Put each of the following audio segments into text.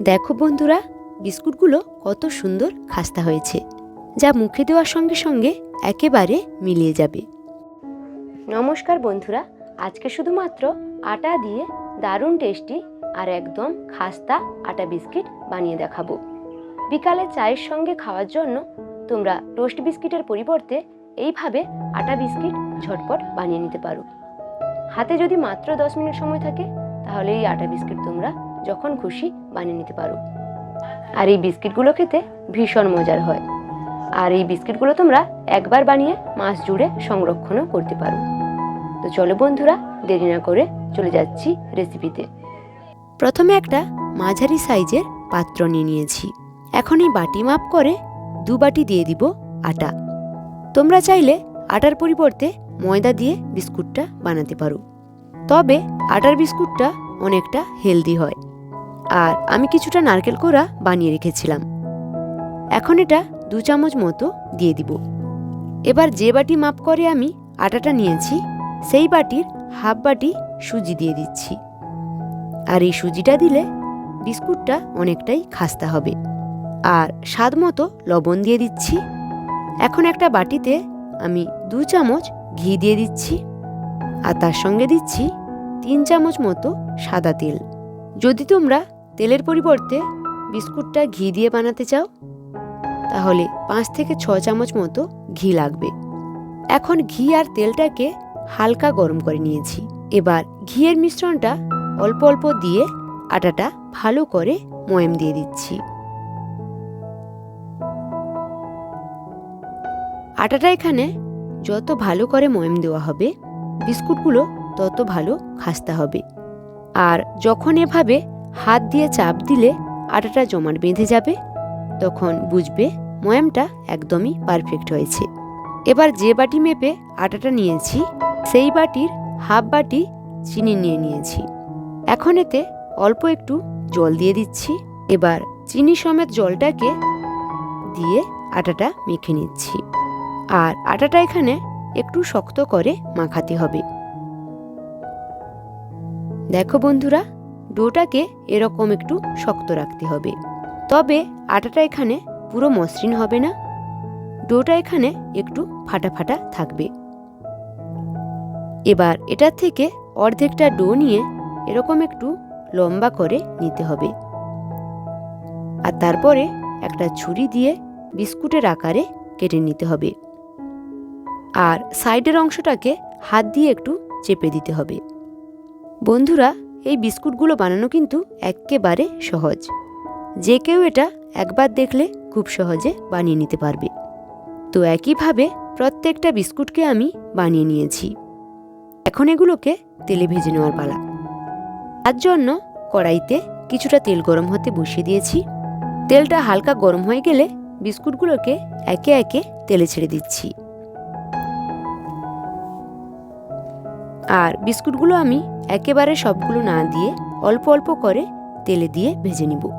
দেখো বন্ধুরা, বিস্কুটগুলো কত সুন্দর খাস্তা হয়েছে, যা মুখে দেওয়ার সঙ্গে সঙ্গে একেবারে মিলিয়ে যাবে। নমস্কার বন্ধুরা, আজকে শুধুমাত্র আটা দিয়ে দারুণ টেস্টি আর একদম খাস্তা আটা বিস্কিট বানিয়ে দেখাবো। বিকালে চায়ের সঙ্গে খাওয়ার জন্য তোমরা টোস্ট বিস্কিটের পরিবর্তে এইভাবে আটা বিস্কিট ঝটপট বানিয়ে নিতে পারো। হাতে যদি মাত্র দশ মিনিট সময় থাকে, তাহলে এই আটা বিস্কিট তোমরা যখন খুশি বানিয়ে নিতে পারো। আর এই বিস্কিটগুলো খেতে ভীষণ মজার হয়। আর এই বিস্কিটগুলো তোমরা একবার বানিয়ে মাস জুড়ে সংরক্ষণও করতে পারো। তো চলো বন্ধুরা, দেরি না করে চলে যাচ্ছি রেসিপিতে প্রথমে একটা মাঝারি সাইজের পাত্র নিয়ে নিয়েছি। এখন এই বাটি মাপ করে দু বাটি দিয়ে দিব আটা। তোমরা চাইলে আটার পরিবর্তে ময়দা দিয়ে বিস্কুটটা বানাতে পারো। তবে আটার বিস্কুটটা অনেকটা হেলদি হয়। আর আমি কিছুটা নারকেল কোড়া বানিয়ে রেখেছিলাম। এখন এটা দু চামচ মতো দিয়ে দিব। এবার যে বাটি মাপ করে আমি আটাটা নিয়েছি, সেই বাটির হাফ বাটি সুজি দিয়ে দিচ্ছি। আর এই সুজিটা দিলে বিস্কুটটা অনেকটাই খাস্তা হবে। আর স্বাদ মতো লবণ দিয়ে দিচ্ছি। এখন একটা বাটিতে আমি দু চামচ ঘি দিয়ে দিচ্ছি। আর তার সঙ্গে দিচ্ছি তিন চামচ মতো সাদা তেল। যদি তোমরা তেলের পরিবর্তে বিস্কুটটা ঘি দিয়ে বানাতে চাও? তাহলে পাঁচ থেকে ছ চামচ মতো ঘি লাগবে। এখন ঘি আর তেলটাকে হালকা গরম করে নিয়েছি। এবার ঘিয়ের মিশ্রণটা অল্প অল্প দিয়ে আটাটা ভালো করে ময়াম দিয়ে দিচ্ছি। আটাটা এখানে যত ভালো করে ময়াম দেওয়া হবে, বিস্কুটগুলো তত ভালো খাস্তা হবে। আর যখন এভাবে হাত দিয়ে চাপ দিলে আটাটা জমাট বেঁধে যাবে। তখন বুঝবে ময়ামটা একদমই পারফেক্ট হয়েছে। এবার যে বাটি মেপে আটাটা নিয়েছি, সেই বাটির হাফ বাটি চিনি নিয়ে নিয়েছি। এখন এতে অল্প একটু জল দিয়ে দিচ্ছি। এবার চিনি সমেত জলটাকে দিয়ে আটাটা মেখে নিচ্ছি। আর আটাটা এখানে একটু শক্ত করে মাখাতে হবে। দেখো বন্ধুরা ডোটাকে এরকম একটু শক্ত রাখতে হবে। তবে আটাটা এখানে পুরো মসৃণ হবে না। ডোটা এখানে একটু ফাটা ফাটা থাকবে। এবার এটার থেকে অর্ধেকটা ডো নিয়ে এরকম একটু লম্বা করে নিতে হবে। আর তারপরে একটা ছুরি দিয়ে বিস্কুটের আকারে কেটে নিতে হবে। আর সাইডের অংশটাকে হাত দিয়ে একটু চেপে দিতে হবে। বন্ধুরা এই বিস্কুটগুলো বানানো কিন্তু একেবারে সহজ। যে কেউ এটা একবার দেখলে খুব সহজে বানিয়ে নিতে পারবে। তো একইভাবে প্রত্যেকটা বিস্কুটকে আমি বানিয়ে নিয়েছি। এখন এগুলোকে তেলে ভেজে নেওয়ার পালা। তার জন্য কড়াইতে কিছুটা তেল গরম হতে বসিয়ে দিয়েছি। তেলটা হালকা গরম হয়ে গেলে বিস্কুটগুলোকে একে একে তেলে ছেড়ে দিচ্ছি। আর বিস্কুটগুলো আমি একেবারে সবগুলো না দিয়ে অল্প অল্প করে তেলে দিয়ে ভেজে নিব।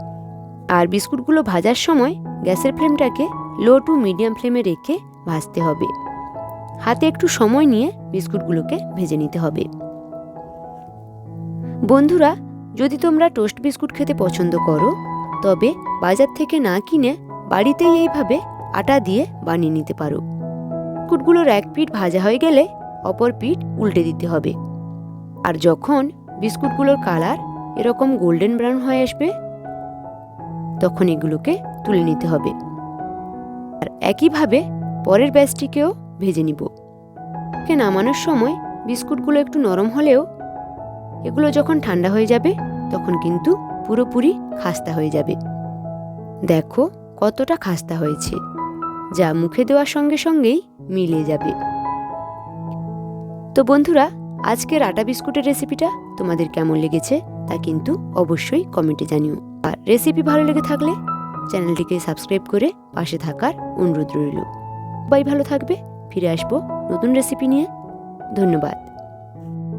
আর বিস্কুটগুলো ভাজার সময় গ্যাসের ফ্লেমটাকে লো টু মিডিয়াম ফ্লেমে রেখে ভাজতে হবে। হাতে একটু সময় নিয়ে বিস্কুটগুলোকে ভেজে নিতে হবে। বন্ধুরা, যদি তোমরা টোস্ট বিস্কুট খেতে পছন্দ করো, তবে বাজার থেকে না কিনে বাড়িতেই এইভাবে আটা দিয়ে বানিয়ে নিতে পারো। বিস্কুটগুলোর এক পিঠ ভাজা হয়ে গেলে অপর পিঠ উল্টে দিতে হবে। আর যখন বিস্কুটগুলোর কালার এরকম গোল্ডেন ব্রাউন হয়ে আসবে, তখন এগুলোকে তুলে নিতে হবে। আর একইভাবে পরের ব্যাচটিকেও ভেজে নিব। কে নামানোর সময় বিস্কুটগুলো একটু নরম হলেও এগুলো যখন ঠান্ডা হয়ে যাবে, তখন কিন্তু পুরোপুরি খাস্তা হয়ে যাবে। দেখো কতটা খাস্তা হয়েছে, যা মুখে দেওয়ার সঙ্গে সঙ্গেই মিলে যাবে। তো বন্ধুরা, আজকের আটা বিস্কুটের রেসিপিটা তোমাদের কেমন লেগেছে তা কিন্তু অবশ্যই কমেন্টে জানিও। আর রেসিপি ভালো লেগে থাকলে চ্যানেলটিকে সাবস্ক্রাইব করে পাশে থাকার অনুরোধ রইল। সবাই ভালো থাকবে। ফিরে আসব নতুন রেসিপি নিয়ে। ধন্যবাদ।